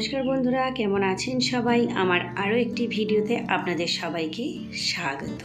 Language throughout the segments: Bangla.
নমস্কার বন্ধুরা কেমন আছেন সবাই? আমার আরও একটি ভিডিওতে আপনাদের সবাইকে স্বাগত।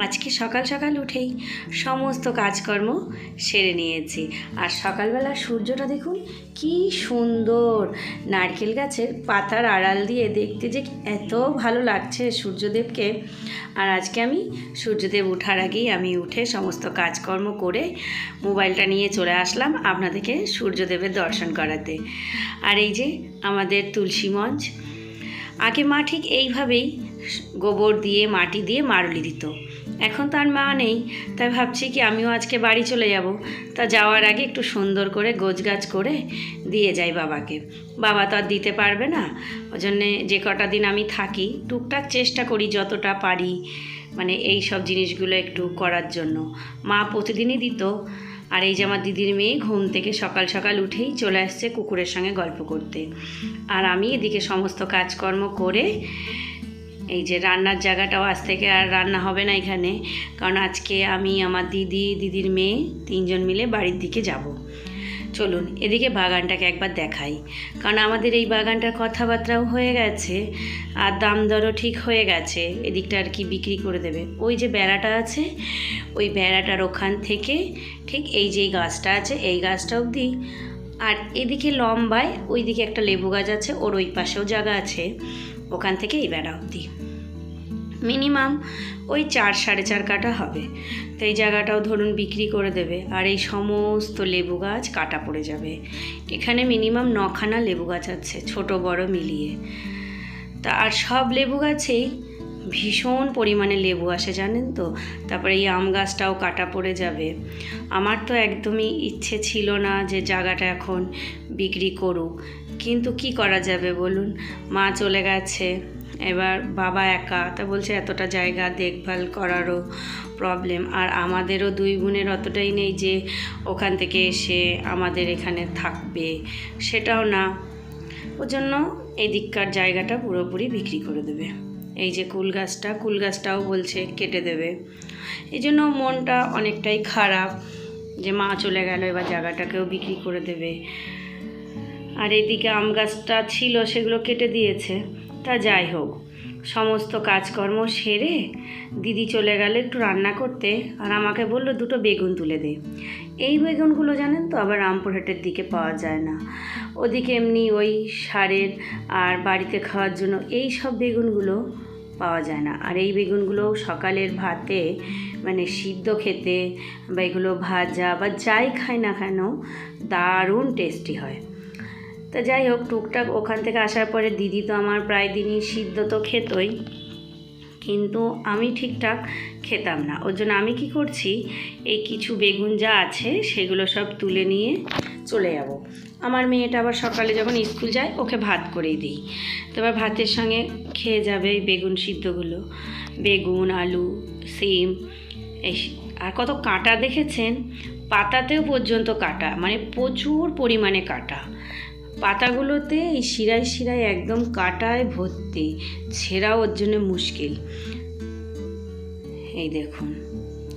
আজকে সকাল সকাল উঠেই সমস্ত কাজকর্ম সেরে নিয়েছি। আর সকালবেলা সূর্যটা দেখুন, কি সুন্দর! নারকেল গাছের পাতার আড়াল দিয়ে দেখতে যে এত ভালো লাগছে সূর্যদেবকে। আর আজকে আমি সূর্যদেব উঠার আগেই আমি উঠে সমস্ত কাজকর্ম করে মোবাইলটা নিয়ে চলে আসলাম আপনাদেরকে সূর্যদেবের দর্শন করাতে। আর এই যে আমাদের তুলসী মঞ্চ, আগে মা ঠিক এইভাবেই গোবর দিয়ে, মাটি দিয়ে মারুলি দিত। এখন তার মা নেই, তাই ভাবছি কি আমিও আজকে বাড়ি চলে যাব। তা যাওয়ার আগে একটু সুন্দর করে গোছগাছ করে দিয়ে যাই বাবাকে। বাবা তো আর দিতে পারবে না ওই জন্যে যে কটা দিন আমি থাকি, টুকটাক চেষ্টা করি যতটা পারি মানে এই সব জিনিসগুলো একটু করার জন্য। মা প্রতিদিনই দিত, আর এই যে আমার দিদির মেয়ে ঘুম থেকে সকাল সকাল উঠেই চলে আসছে কুকুরের সঙ্গে গল্প করতে। আর আমি এদিকে সমস্ত কাজকর্ম করে এই যে রান্নার জায়গাটাও আজ থেকে আর রান্না হবে না এখানে, কারণ আজকে আমি, আমার দিদি, দিদির মেয়ে তিনজন মিলে বাড়ির দিকে যাব। চলুন, এদিকে বাগানটাকে একবার দেখাই। কারণ আমাদের এই বাগানটার কথাবার্তাও হয়ে গেছে, আর দাম দরও ঠিক হয়ে গেছে, এদিকটা আর কি বিক্রি করে দেবে। ওই যে বেড়াটা আছে, ওই বেড়াটার ওখান থেকে ঠিক এই যে গাছটা আছে, এই গাছটা অবধি। আর এদিকে লম্বায় ওইদিকে একটা লেবু গাছ আছে, ওর ওই পাশেও জায়গা আছে, ওখান থেকে এই বেড়া অবধি। মিনিমাম ওই চার সাড়ে চার কাটা হবে। তো এই জায়গাটাও ধরুন বিক্রি করে দেবে, আর এই সমস্ত লেবু গাছ কাটা পড়ে যাবে। এখানে মিনিমাম নখানা লেবু গাছ আছে, ছোট বড় মিলিয়ে। তা আর সব লেবু গাছেই ভীষণ পরিমাণে লেবু আসে, জানেন তো? তারপরে এই আম গাছটাও কাটা পড়ে যাবে। আমার তো একদমই ইচ্ছে ছিল না যে জায়গাটা এখন বিক্রি করুক। কিন্তু কি করা যাবে বলুন? মা চলে গেছে। এবার বাবা একা, তা বলছে এতটা জায়গা দেখভাল করারও প্রবলেম আর আমাদেরও দুই বোনের অতটাই নেই যে ওখান থেকে এসে আমাদের এখানে থাকবে, সেটাও না। ওর জন্য এই দিককার জায়গাটা পুরোপুরি বিক্রি করে দেবে। এই যে কুল গাছটা, কুল গাছটাও বলছে কেটে দেবে। এই জন্য মনটা অনেকটাই খারাপ যে মা চলে গেল, এবার জায়গাটাকেও বিক্রি করে দেবে। আর এইদিকে আম গাছটা ছিল, সেগুলো কেটে দিয়েছে। তা যাই হোক, সমস্ত কাজকর্ম সেরে দিদি চলে গেল একটু রান্না করতে আর আমাকে বলল, দুটো বেগুন তুলে দে। এই বেগুনগুলো জানেন তো, আবার রামপুরহাটের দিকে পাওয়া যায় না। ওদিকে এমনি ওই সারের আর বাড়িতে খাওয়ার জন্য এই সব বেগুনগুলো পাওয়া যায় না। আর এই বেগুনগুলো সকালের ভাতে মানে সিদ্ধ খেতে বা এগুলো ভাজা বা যাই খায় না কেন, দারুণ টেস্টি হয়। তা যাই হোক, টুকটাক ওখান থেকে আসার পরে দিদি তো আমার প্রায় দিনই সিদ্ধ তো খেতই। কিন্তু আমি ঠিকঠাক খেতাম না। ওর জন্য আমি কি করছি? এই কিছু বেগুন যা আছে, সেগুলো সব তুলে নিয়ে চলে যাব। আমার মেয়েটা আবার সকালে যখন স্কুল যায়, ওকে ভাত করেই দিই। তো এবার ভাতের সঙ্গে খেয়ে যাবে এই বেগুন সিদ্ধগুলো। বেগুন, আলু, সিম, এই আর কত কাঁটা দেখেছেন? পাতাতেও পর্যন্ত কাটা মানে প্রচুর পরিমাণে কাটা। পাতাগুলোতে এই শিরায় শিরায় একদম কাটায় ভর্তি। ছেঁড়া ওর জন্য মুশকিল। এই দেখুন।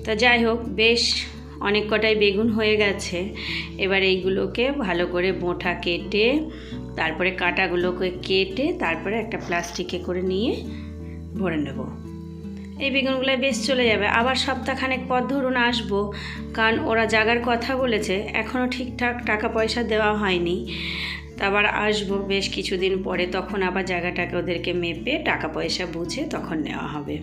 তা যাই হোক, বেশ অনেক কটাই বেগুন হয়ে গেছে। এবার এইগুলোকে ভালো করে বোঁঠা কেটে, তারপরে কাঁটাগুলোকে কেটে, তারপরে একটা প্লাস্টিকে করে নিয়ে ভরে নেব। এই বেগুনগুলো বেশ চলে যাবে। আবার সপ্তাহখানেক পর ধরুন আসব, কারণ ওরা জাগার কথা বলেছে এখনও ঠিকঠাক টাকা পয়সা দেওয়া হয়নি। আবার আসব বেশ কিছুদিন পরে, তখন আবার জায়গাটাকে ওদেরকে মেপে টাকা পয়সা বুঝে তখন নেওয়া হবে।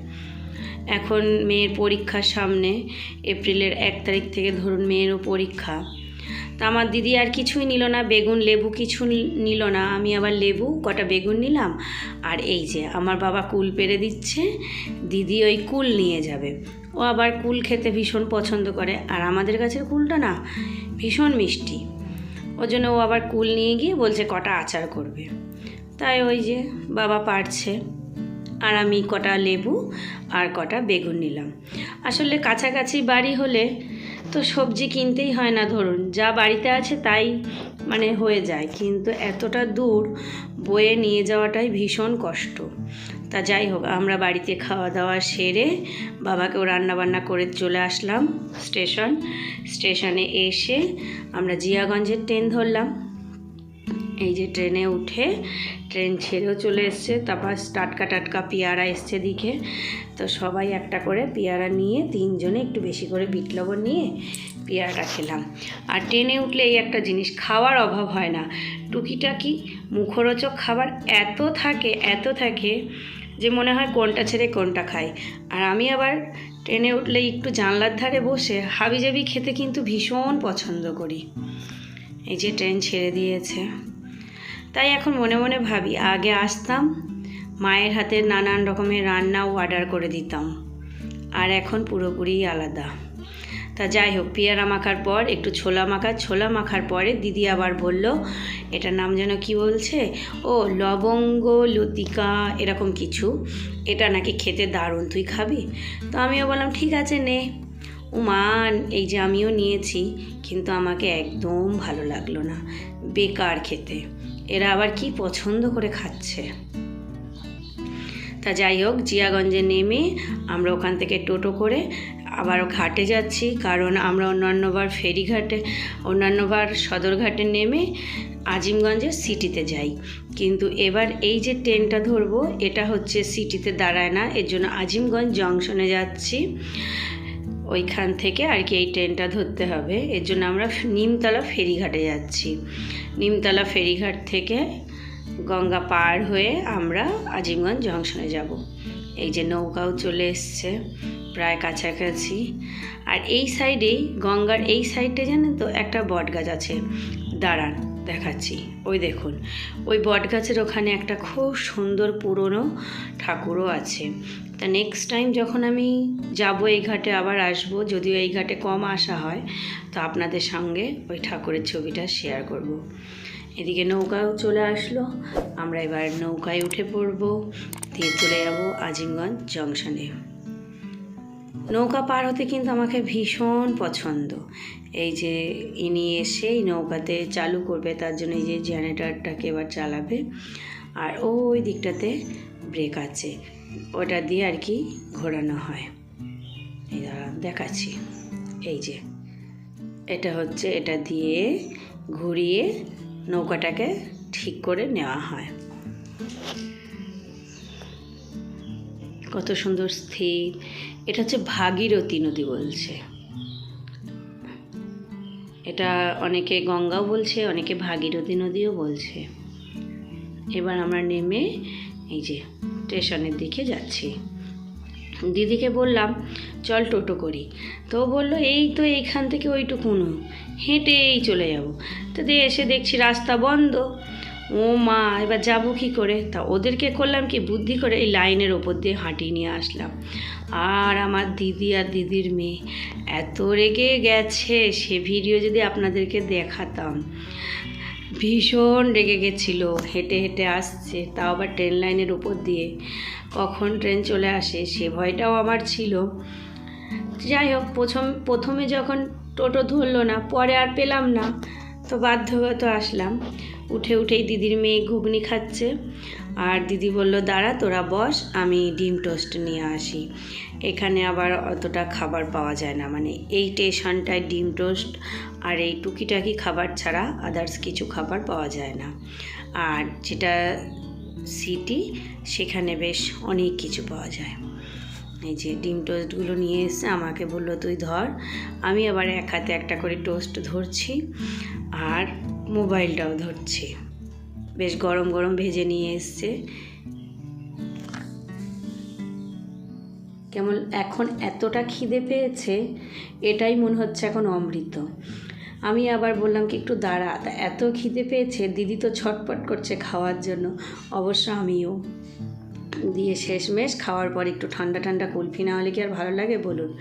এখন মেয়ের পরীক্ষার সামনে এপ্রিলের এক তারিখ থেকে ধরুন মেয়েরও পরীক্ষা। তা আমার দিদি আর কিছুই নিল না, বেগুন, লেবু কিছু নিল না। আমি আবার লেবু, কটা বেগুন নিলাম। আর এই যে, আমার বাবা কুল পেরে দিচ্ছে, দিদি ওই কুল নিয়ে যাবে। ও আবার কুল খেতে ভীষণ পছন্দ করে। আর আমাদের গাছের কুলটা না, ভীষণ মিষ্টি। ওর জন্য ও আবার কুল নিয়ে গিয়ে বলছে কটা আচার করবে। তাই ওই যে বাবা পারছে। আর আমি কটা লেবু আর কটা বেগুন নিলাম। আসলে কাছাকাছি বাড়ি হলে তো সবজি কিনতেই হয় না ধরুন। যা বাড়িতে আছে তাই মানে হয়ে যায়। কিন্তু এতটা দূর বয়ে নিয়ে যাওয়াটাই ভীষণ কষ্ট। তা যাই হোক, আমরা বাড়িতে খাওয়া দাওয়া সেরে বাবাকেও রান্নাবান্না করে চলে আসলাম স্টেশন। স্টেশনে এসে আমরা জিয়াগঞ্জের ট্রেন ধরলাম। এই যে ট্রেনে উঠে ট্রেন ছেড়েও চলে এসছে, তারপর টাটকা টাটকা পেয়ারা এসছে দিকে। তো সবাই একটা করে পেয়ারা নিয়ে তিনজনে একটু বেশি করে বিট লবণ নিয়ে পেয়ারাটা খেলাম। আর ট্রেনে উঠলে এই একটা জিনিস, খাওয়ার অভাব হয় না। টুকিটাকি মুখরোচক খাবার এত থাকে এত থাকে যে মনে হয় কোনটা ছেড়ে কোনটা খাই। আর আমি আবার ট্রেনে উঠলে একটু জানলার ধারে বসে হাবিজাবি খেতে কিন্তু ভীষণ পছন্দ করি। এই যে ট্রেন ছেড়ে দিয়েছে। তাই এখন মনে মনে ভাবি, আগে আসতাম, মায়ের হাতে নানান রকমের রান্নাও অর্ডার করে দিতাম। আর এখন পুরোপুরি আলাদা। তা যাই হোক, পেয়ারা মাখার পর, একটু ছোলা মাখা, ছোলা মাখার পরে দিদি আবার বলল, এটার নাম যেন কি বলছে? ও, লবঙ্গ, লতিকা, এরকম কিছু। এটা নাকি খেতে দারুণ, তুই খাবি? তো আমিও বললাম, ঠিক আছে, নে। উমান এই যে আমিও নিয়েছি, কিন্তু আমাকে একদম ভালো লাগল না। বেকার খেতে। এরা আবার কি পছন্দ করে খাচ্ছে? তা যাই হোক, জিয়াগঞ্জে নেমে আমরা ওখান থেকে টোটো করে আবার ঘাটে যাচ্ছি। কারণ আমরা অন্যান্যবার ফেরিঘাটে অন্যান্যবার সদরঘাটে নেমে আজিমগঞ্জের সিটিতে যাই। কিন্তু এবার এই যে ট্রেনটা ধরবো, এটা হচ্ছে সিটিতে দাঁড়ায় না। এর জন্য আজিমগঞ্জ জংশনে যাচ্ছি। ওইখান থেকে আর কি এই ট্রেনটা ধরতে হবে। এর জন্য আমরা নিমতলা ফেরিঘাটে যাচ্ছি। নিমতলা ফেরিঘাট থেকে গঙ্গা পার হয়ে আমরা আজিমগঞ্জ জংশনে যাব। এই যে নৌকাও চলে এসছে প্রায় কাছাকাছি। আর এই সাইডেই গঙ্গার এই সাইডে জানেন তো একটা বট গাছ আছে দাঁড়ান দেখাচ্ছি। ওই দেখুন, ওই বট গাছের ওখানে একটা খুব সুন্দর পুরনো ঠাকুরও আছে। তা নেক্সট টাইম যখন আমি যাব এই ঘাটে, আবার আসব, যদিও এই ঘাটে কম আসা হয়, তো আপনাদের সঙ্গে ওই ঠাকুরের ছবিটা শেয়ার করব। এদিকে নৌকাও চলে আসলো, আমরা এবার নৌকায় উঠে পড়ব, দিয়ে চলে যাব আজিমগঞ্জ জংশনে। নৌকা পার হতে কিন্তু আমাকে ভীষণ পছন্দ। এই যে ইনি এসে এই নৌকাতে চালু করবে, তার জন্য এই যে জেনারেটারটাকে এবার চালাবে। আর ওই দিকটাতে ব্রেক আছে, ওটা দিয়ে আর কি ঘোরানো হয়। এই দাঁড়ান দেখাচ্ছি। এই যে, এটা হচ্ছে, এটা দিয়ে ঘুরিয়ে নৌকাটাকে ঠিক করে নেওয়া হয়। কত সুন্দর স্থির। এটা হচ্ছে ভাগীরথী নদী বলছে। এটা অনেকে গঙ্গাও বলছে, অনেকে ভাগীরথী নদীও বলছে। এবার আমরা নেমে এই যে স্টেশনের দিকে যাচ্ছি। দিদিকে বললাম, চল টোটো করি। তো বলল, এই তো এইখান থেকে ওইটুকুনো, হেঁটেই চলে যাব। তো দিয়ে এসে দেখছি রাস্তা বন্ধ। ও মা, এবার যাব কি করে? তা ওদেরকে করলাম কি, বুদ্ধি করে এই লাইনের ওপর দিয়ে হাঁটিয়ে নিয়ে আসলাম। আর আমার দিদি আর দিদির মেয়ে, এত রেগে গেছে, সে ভিডিও যদি আপনাদেরকে দেখাতাম। ভীষণ রেগে গেছিল, হেঁটে হেঁটে আসছে, তাও আবার ট্রেন লাইনের উপর দিয়ে। কখন ট্রেন চলে আসে, সে ভয়টাও আমার ছিল। যাই হোক, প্রথম, প্রথমে যখন টোটো ধরলো না, পরে আর পেলাম না, তো বাধ্যগত আসলাম। উঠে উঠেই দিদির মেয়ে ঘুগনি খাচ্ছে। আর দিদি বলল, দাঁড়া, তোরা বস, আমি ডিম টোস্ট নিয়ে আসি। এখানে আবার অতটা খাবার পাওয়া যায় না। মানে এই স্টেশনটায় ডিম টোস্ট আর এই টুকিটাকি খাবার ছাড়া আদার্স কিছু খাবার পাওয়া যায় না। আর যেটা সিটি সেখানে বেশ অনেক কিছু পাওয়া যায়। এই যে ডিম টোস্টগুলো নিয়ে এসে আমাকে বলল, তুই ধর। আমি আবার এক হাতে একটা করে টোস্ট ধরছি। আর মোবাইলটাও ধরছে। বেশ গরম গরম ভেজে নিয়ে এসছে। কেমন এখন এতটা খিদে পেয়েছে, এটাই মনে হচ্ছে এখন অমৃত। আমি আবার বললাম কি, একটু দাঁড়া এত খিদে পেয়েছে, দিদি তো ছটপট করছে খাওয়ার জন্য। অবশ্য আমিও। দিয়ে শেষমেশ খাওয়ার পর একটু ঠান্ডা ঠান্ডা কুলফি না হলে কি আর ভালো লাগে বলুন?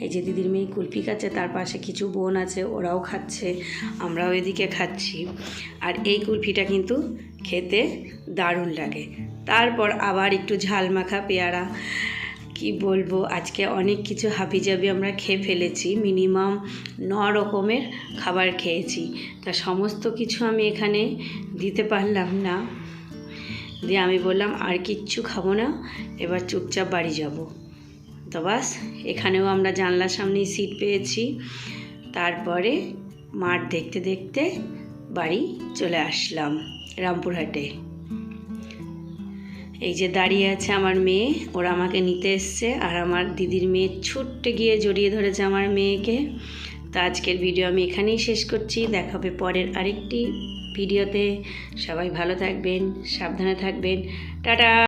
এই যে দিদির মেয়ে কুলফি খাচ্ছে, তার পাশে কিছু বোন আছে, ওরাও খাচ্ছে, আমরাও এদিকে খাচ্ছি। আর এই কুলফিটা কিন্তু খেতে দারুণ লাগে। তারপর আবার একটু ঝাল মাখা পেয়ারা। কি বলব, আজকে অনেক কিছু হাবিজাবি আমরা খেয়ে ফেলেছি, মিনিমাম ন রকমের খাবার খেয়েছি। তা সমস্ত কিছু আমি এখানে দিতে পারলাম না। দিয়ে আমি বললাম, আর কিচ্ছু খাব না, এবার চুপচাপ বাড়ি যাব। তো বাস, এখানেও আমরা জানলার সামনেই সিট পেয়েছি। তারপরে মাঠ দেখতে দেখতে বাড়ি চলে আসলাম রামপুরহাটে। এই যে দাঁড়িয়ে আছে আমার মেয়ে, ওরা আমাকে নিতে এসছে আর আমার দিদির মেয়ে ছুট্টে গিয়ে জড়িয়ে ধরেছে আমার মেয়েকে। তো আজকের ভিডিও আমি এখানেই শেষ করছি দেখাবে পরের আরেকটি ভিডিওতে। সবাই ভালো থাকবেন সাবধানে থাকবেন। টাটা!